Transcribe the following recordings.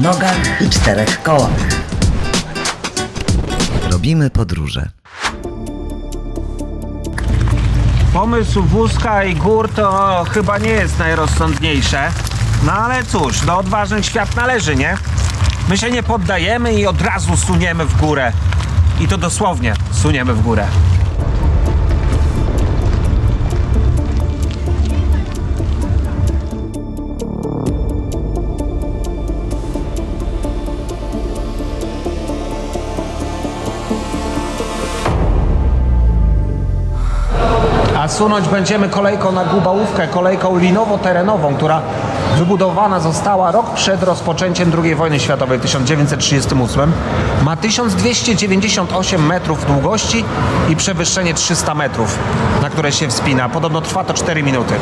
nogach i czterech kołach. Robimy podróże. Pomysł wózka i gór to chyba nie jest najrozsądniejsze. No ale cóż, do odważnych świat należy, nie? My się nie poddajemy i od razu suniemy w górę. I to dosłownie suniemy w górę. A sunąć będziemy kolejką na Gubałówkę, kolejką linowo-terenową, która wybudowana została rok przed rozpoczęciem II wojny światowej w 1938. Ma 1298 metrów długości i przewyższenie 300 metrów, na które się wspina. Podobno trwa to 4 minuty.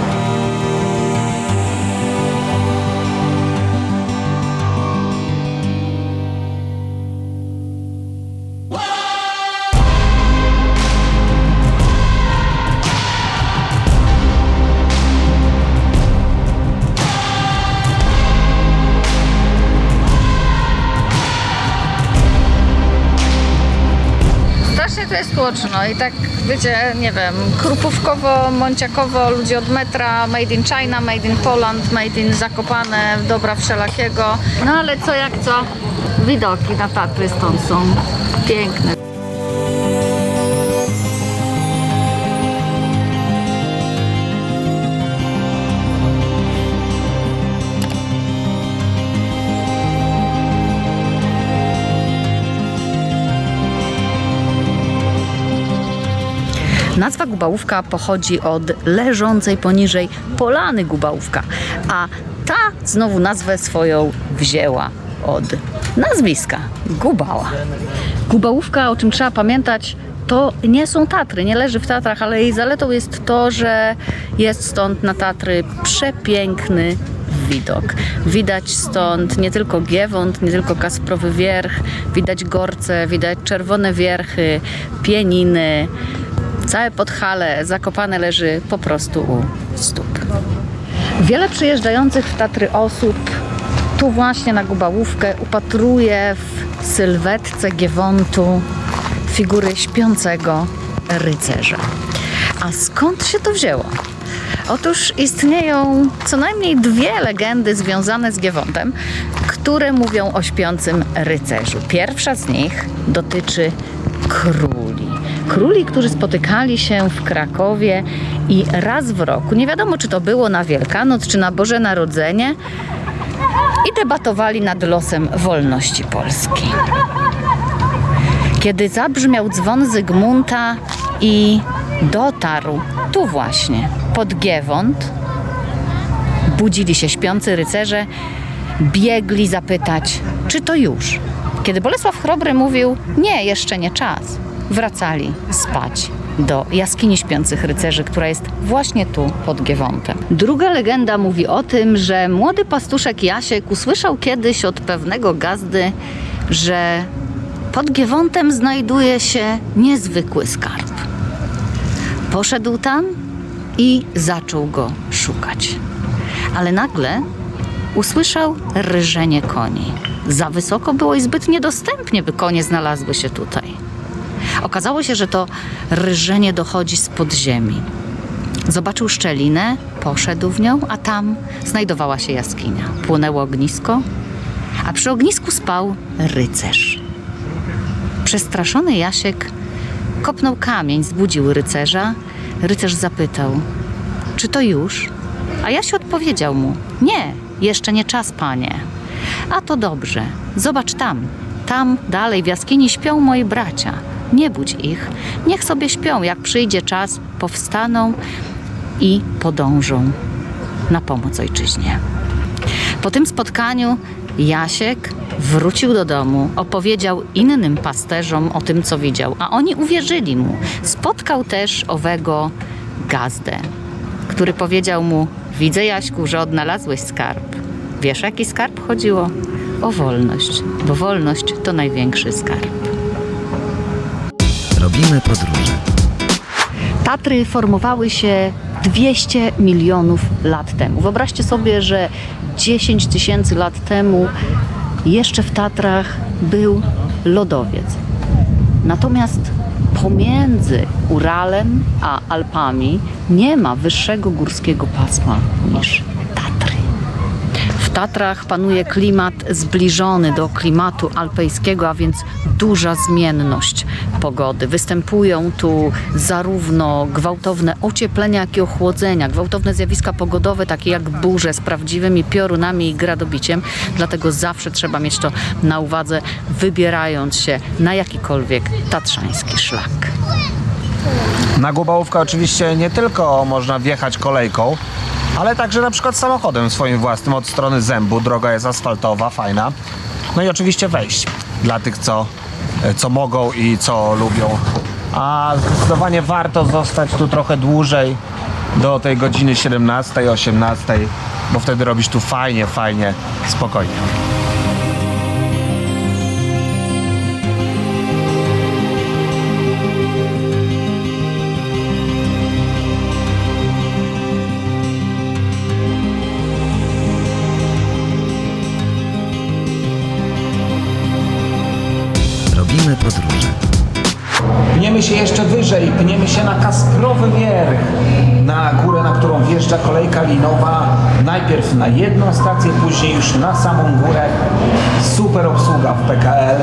Tłoczno i tak, wiecie, nie wiem, krupówkowo, mąciakowo, ludzie od metra, made in China, made in Poland, made in Zakopane, dobra wszelakiego. No ale co jak co, widoki na Tatry stąd są piękne. Nazwa Gubałówka pochodzi od leżącej poniżej polany Gubałówka, a ta znowu nazwę swoją wzięła od nazwiska Gubała. Gubałówka, o czym trzeba pamiętać, to nie są Tatry, nie leży w Tatrach, ale jej zaletą jest to, że jest stąd na Tatry przepiękny widok. Widać stąd nie tylko Giewont, nie tylko Kasprowy Wierch, widać Gorce, widać Czerwone Wierchy, Pieniny, Całe Podhale zakopane leży po prostu u stóp. Wiele przyjeżdżających w Tatry osób tu właśnie na Gubałówkę upatruje w sylwetce Giewontu figury śpiącego rycerza. A skąd się to wzięło? Otóż istnieją co najmniej dwie legendy związane z Giewontem, które mówią o śpiącym rycerzu. Pierwsza z nich dotyczy króli. Króli, którzy spotykali się w Krakowie i raz w roku, nie wiadomo czy to było na Wielkanoc, czy na Boże Narodzenie, i debatowali nad losem wolności Polski. Kiedy zabrzmiał dzwon Zygmunta i dotarł tu właśnie, pod Giewont, budzili się śpiący rycerze, biegli zapytać, czy to już. Kiedy Bolesław Chrobry mówił, nie, jeszcze nie czas, wracali spać do jaskini śpiących rycerzy, która jest właśnie tu pod Giewontem. Druga legenda mówi o tym, że młody pastuszek Jasiek usłyszał kiedyś od pewnego gazdy, że pod Giewontem znajduje się niezwykły skarb. Poszedł tam i zaczął go szukać. Ale nagle usłyszał ryżenie koni. Za wysoko było i zbyt niedostępnie, by konie znalazły się tutaj. Okazało się, że to ryżenie dochodzi z podziemi. Zobaczył szczelinę, poszedł w nią, a tam znajdowała się jaskinia. Płonęło ognisko, a przy ognisku spał rycerz. Przestraszony Jasiek kopnął kamień, zbudził rycerza. Rycerz zapytał, czy to już? A Jasiu odpowiedział mu, nie, jeszcze nie czas, panie. A to dobrze, zobacz tam, tam dalej w jaskini śpią moi bracia. Nie budź ich, niech sobie śpią, jak przyjdzie czas, powstaną i podążą na pomoc ojczyźnie. Po tym spotkaniu Jasiek wrócił do domu, opowiedział innym pasterzom o tym, co widział, a oni uwierzyli mu. Spotkał też owego gazdę, który powiedział mu: Widzę, Jaśku, że odnalazłeś skarb. Wiesz, jaki skarb chodziło? O wolność, bo wolność to największy skarb. Robimy podróże. Tatry formowały się 200 milionów lat temu. Wyobraźcie sobie, że 10 tysięcy lat temu jeszcze w Tatrach był lodowiec. Natomiast pomiędzy Uralem a Alpami nie ma wyższego górskiego pasma niż Tatrach panuje klimat zbliżony do klimatu alpejskiego, a więc duża zmienność pogody. Występują tu zarówno gwałtowne ocieplenia, jak i ochłodzenia, gwałtowne zjawiska pogodowe, takie jak burze z prawdziwymi piorunami i gradobiciem. Dlatego zawsze trzeba mieć to na uwadze, wybierając się na jakikolwiek tatrzański szlak. Na Gubałówkę oczywiście nie tylko można wjechać kolejką, ale także na przykład samochodem swoim własnym od strony Zębu. Droga jest asfaltowa, fajna. No i oczywiście wejść dla tych, co, co mogą i co lubią. A zdecydowanie warto zostać tu trochę dłużej do tej godziny 17, 18, bo wtedy robisz tu fajnie, fajnie, spokojnie. Się jeszcze wyżej, pniemy się na Kasprowy Wierch, na górę, na którą wjeżdża kolejka linowa. Najpierw na jedną stację, później już na samą górę. Super obsługa w PKL.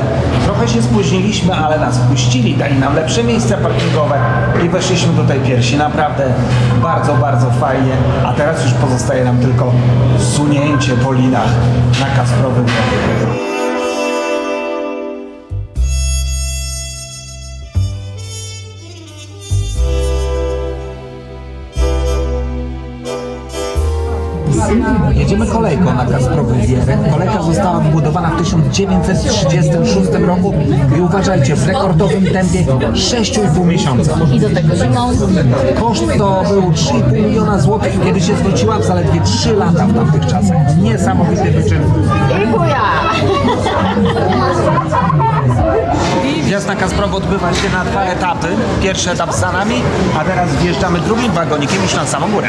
Trochę się spóźniliśmy, ale nas puścili, dali nam lepsze miejsca parkingowe i weszliśmy tutaj pierwsi. Naprawdę bardzo, bardzo fajnie. A teraz już pozostaje nam tylko sunięcie po linach na Kasprowy Wierch. Jedziemy kolejką na Kasprowy Wierek. Kolejka została wybudowana w 1936 roku i uważajcie, w rekordowym tempie 6,5 miesiąca. I do tego zimą Koszt to był 3,5 miliona złotych, kiedy się zwróciła w zaledwie 3 lata w tamtych czasach. Niesamowity wyczyn. Wjazd na Kasprowy odbywa się na dwa etapy. Pierwszy etap za nami, a teraz wjeżdżamy drugim wagonikiem już na samą górę.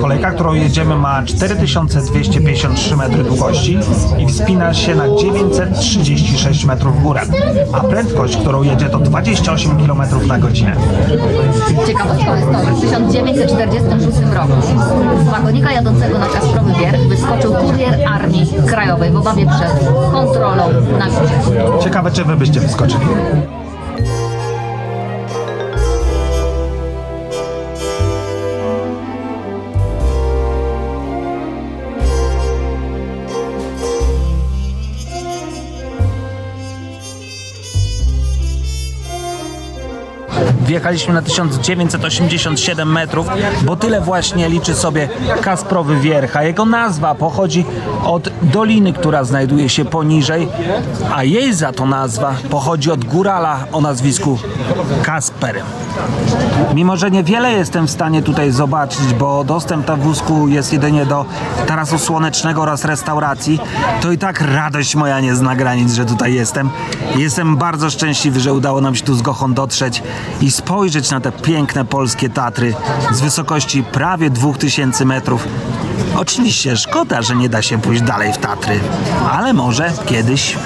Kolejka, którą jedziemy ma 4253 metry długości i wspina się na 936 metrów w górę, a prędkość, którą jedzie to 28 km na godzinę. Ciekawostką jest to, że w 1946 roku z wagonika jadącego na Kasprowy wyskoczył Krajowej w obawie przed kontrolą na. Ciekawe, czy wy byście wyskoczyli. Wjechaliśmy na 1987 metrów, bo tyle właśnie liczy sobie Kasprowy Wierch, a jego nazwa pochodzi od doliny, która znajduje się poniżej, a jej za to nazwa pochodzi od górala o nazwisku Kasper. Mimo, że niewiele jestem w stanie tutaj zobaczyć, bo dostęp na wózku jest jedynie do tarasu słonecznego oraz restauracji, to i tak radość moja nie zna granic, że tutaj jestem. Jestem bardzo szczęśliwy, że udało nam się tu z Gochą dotrzeć i spojrzeć na te piękne polskie Tatry z wysokości prawie 2000 metrów. Oczywiście szkoda, że nie da się pójść dalej w Tatry, ale może kiedyś.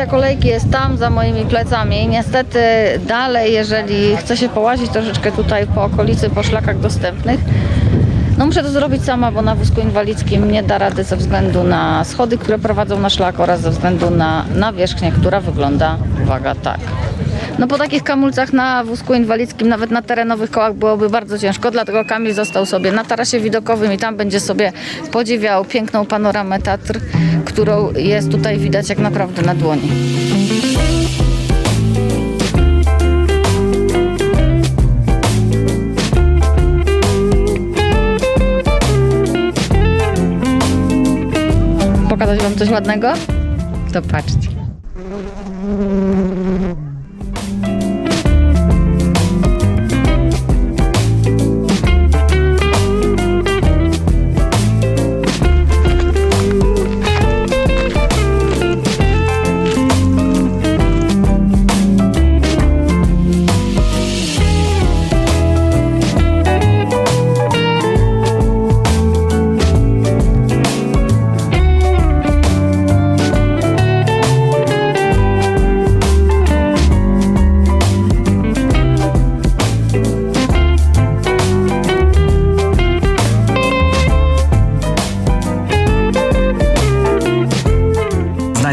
Stacja kolejki jest tam za moimi plecami. Niestety dalej, jeżeli chcę się połazić troszeczkę tutaj po okolicy, po szlakach dostępnych, no muszę to zrobić sama, bo na wózku inwalidzkim nie da rady ze względu na schody, które prowadzą na szlak oraz ze względu na nawierzchnię, która wygląda, uwaga, tak. No po takich kamulcach na wózku inwalidzkim, nawet na terenowych kołach byłoby bardzo ciężko, dlatego Kamil został sobie na tarasie widokowym i tam będzie sobie podziwiał piękną panoramę Tatr, którą jest tutaj widać jak naprawdę na dłoni. Pokazać Wam coś ładnego? To patrzcie.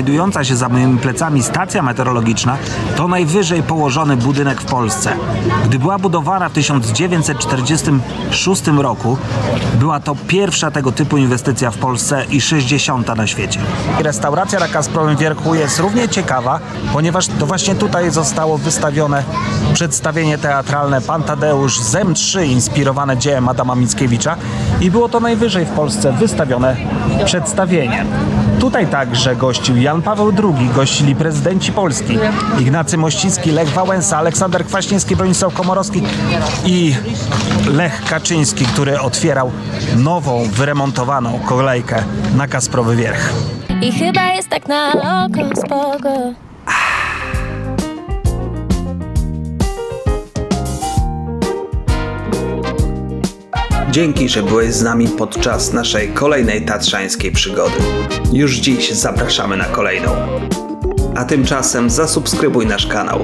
Znajdująca się za moimi plecami stacja meteorologiczna to najwyżej położony budynek w Polsce. Gdy była budowana w 1946 roku, była to pierwsza tego typu inwestycja w Polsce i 60 na świecie. Restauracja na Kasprowym Wierchu jest równie ciekawa, ponieważ to właśnie tutaj zostało wystawione przedstawienie teatralne Pan Tadeusz Zem 3 inspirowane dziełem Adama Mickiewicza i było to najwyżej w Polsce wystawione przedstawienie. Tutaj także gościł Jan Paweł II, gościli prezydenci Polski, Ignacy Mościcki, Lech Wałęsa, Aleksander Kwaśniewski, Bronisław Komorowski i Lech Kaczyński, który otwierał nową, wyremontowaną kolejkę na Kasprowy Wierch. I chyba jest tak na oko spoko Dzięki, że byłeś z nami podczas naszej kolejnej tatrzańskiej przygody. Już dziś zapraszamy na kolejną. A tymczasem zasubskrybuj nasz kanał,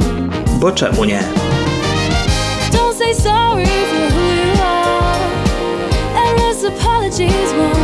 bo czemu nie? apologies won't